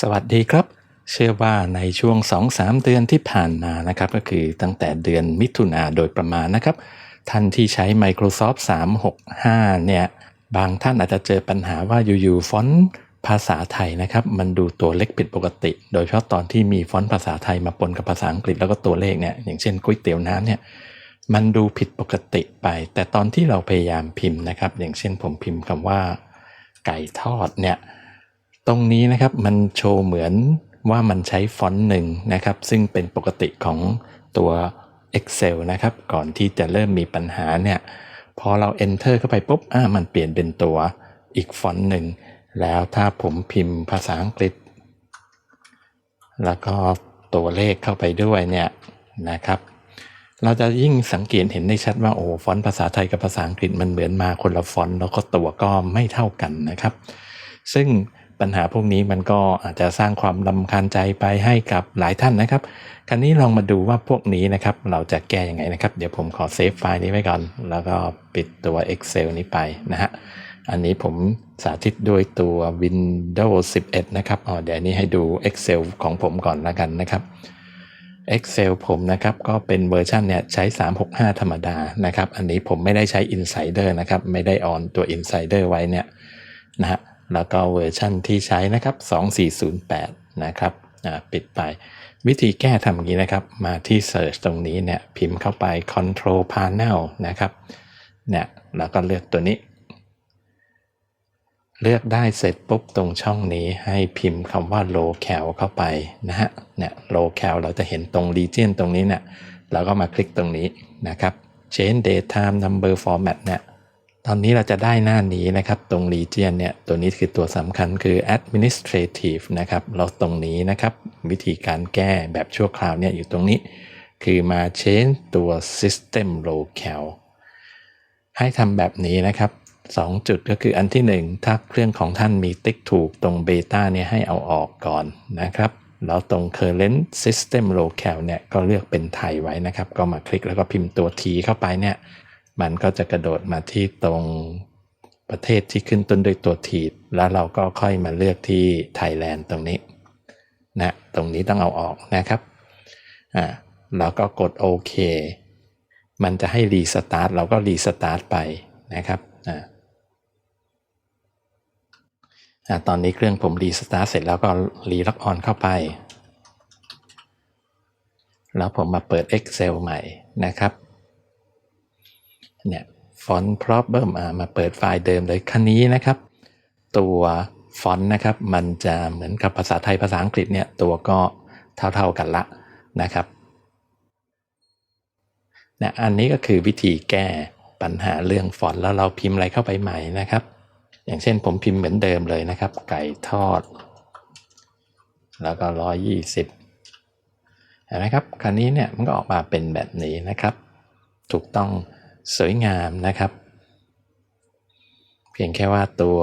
สวัสดีครับ เชื่อว่าในช่วง 2-3 เดือนที่ผ่านมานะครับ ก็คือตั้งแต่เดือนมิถุนาโดยประมาณนะครับ ท่านที่ใช้ Microsoft 365 เนี่ย บางท่านอาจจะเจอปัญหาว่าอยู่ๆฟอนต์ภาษาไทยนะครับ มันดูตัวเล็กผิดปกติ โดยเฉพาะตอนที่มีฟอนต์ภาษาไทยมาปนกับภาษาอังกฤษแล้วก็ตัวเลขเนี่ยอย่างเช่นก๋วยเตี๋ยวน้ำเนี่ยมันดูผิดปกติไป แต่ตอนที่เราพยายามพิมพ์นะครับ อย่างเช่นผมพิมพ์คำว่า ไก่ทอดเนี่ย ตรงนี้นะครับมันโชว์เหมือนว่ามันใช้ฟอนต์หนึ่งนะครับ ซึ่งเป็นปกติของตัว Excel นะครับ ก่อนที่จะเริ่มมีปัญหาเนี่ย พอเรา Enter เข้าไปปุ๊บอ่ามันเปลี่ยนเป็นตัวอีกฟอนต์หนึ่ง แล้วถ้าผมพิมพ์ภาษาอังกฤษ แล้วก็ตัวเลขเข้าไปด้วยเนี่ยนะครับ เราจะยิ่งสังเกตเห็นได้ชัดว่าโอ้ฟอนต์ภาษาไทยกับภาษาอังกฤษมันเหมือนมาคนละฟอนต์แล้วก็ตัวก็ไม่เท่ากันนะครับ ซึ่ง ปัญหาพวกนี้มันก็อาจจะสร้างความลำคาญใจไปให้กับหลายท่านนะครับ คราวนี้ลองมาดูว่าพวกนี้นะครับ เราจะแก้ยังไงนะครับ เดี๋ยวผมขอเซฟไฟล์นี้ไว้ก่อน แล้วก็ปิดตัว Excel นี้ไปนะฮะ อันนี้ผมสาธิตด้วยตัว Windows 11 นะครับอ๋อเดี๋ยวนี้ให้ดู Excel ของผมก่อนแล้วกันนะครับ Excel ผมนะครับ ก็เป็นเวอร์ชันเนี่ยใช้ 365 ธรรมดานะครับ อันนี้ผมไม่ได้ใช้ Insider นะครับ ไม่ได้ออนตัว Insider ไว้เนี่ยนะฮะ แล้วก็เวอร์ชันที่ใช้นะครับ 2408 นะครับปิดไปวิธีแก้ทำอย่างนี้นะครับ มาที่ Search ตรงนี้เนี่ยพิมพ์เข้าไป Control Panel นะครับเนี่ยแล้วก็เลือกตัวนี้ เลือกได้เสร็จปุ๊บตรงช่องนี้ให้พิมพ์คำว่า local เข้าไปนะฮะเนี่ย local เราจะเห็นตรง region ตรงนี้เนี่ยเราก็มาคลิกตรงนี้นะครับ change datetime number format เนี่ย อนนี้เราจะได้หน้านี้นะครับ ตรง region เนี่ย ตัวนี้คือตัวสำคัญคือ administrative นะครับ เราตรงนี้นะครับ วิธีการแก้แบบชั่วคราวเนี่ยอยู่ตรงนี้ คือมา change ตัว system locale ให้ทำแบบนี้นะครับ2 จุดก็คืออันที่ 1 ถ้าเครื่องของท่านมีติ๊กถูกตรงเบต้าเนี่ยให้เอาออกก่อนนะครับแล้วตรง current system locale เนี่ยก็เลือกเป็นไทยไว้นะครับ ก็มาคลิกแล้วก็พิมพ์ตัว T เข้าไปเนี่ย มันก็จะกระโดดมาที่ตรงประเทศที่ขึ้นต้นด้วยตัวทีแล้วเราก็ค่อยมาเลือกที่ไทยแลนด์ตรงนี้นะตรงนี้ต้องเอาออกนะครับอ่าเราก็กดโอเคมันจะให้รีสตาร์ทเราก็รีสตาร์ทไปนะครับอ่าตอนนี้เครื่องผมรีสตาร์ทเสร็จแล้วก็รีล็อกออนเข้าไป แล้วผมมาเปิด Excel ใหม่นะครับ เนี่ยฟอนต์ problem อ่ามาเปิดไฟล์เดิมเลยคันนี้นะครับ ตัวฟอนต์นะครับมันจะเหมือนกับภาษาไทยภาษาอังกฤษเนี่ยตัวก็เท่าๆกันละนะครับนะอันนี้ก็คือวิธีแก้ปัญหาเรื่องฟอนต์แล้วเราพิมพ์อะไรเข้าไปใหม่นะครับ อย่างเช่นผมพิมพ์เหมือนเดิมเลยนะครับ ไก่ทอด แล้วก็ร้อยยี่สิบเห็นไหมครับคันนี้เนี่ยมันก็ออกมาเป็นแบบนี้นะครับ ถูกต้อง สวยงามนะครับ เพียงแค่ว่าตัว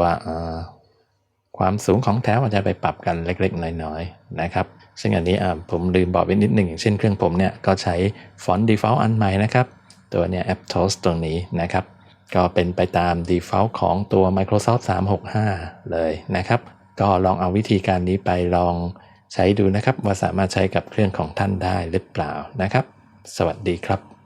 ความสูงของแถวอาจจะไปปรับกันเล็กๆ น้อยๆนะครับ ซึ่งอันนี้ผมลืมบอกไว้นิดหนึ่งอย่างเช่นเครื่องผมเนี่ยก็ใช้ฟอนต์ default อันใหม่นะครับ ตัวเนี่ย Aptos ตรงนี้นะครับ ก็เป็นไปตาม default ของตัว Microsoft 365 เลยนะครับ ก็ลองเอาวิธีการนี้ไปลองใช้ดูนะครับ ว่าสามารถใช้กับเครื่องของท่านได้หรือเปล่านะครับ สวัสดีครับ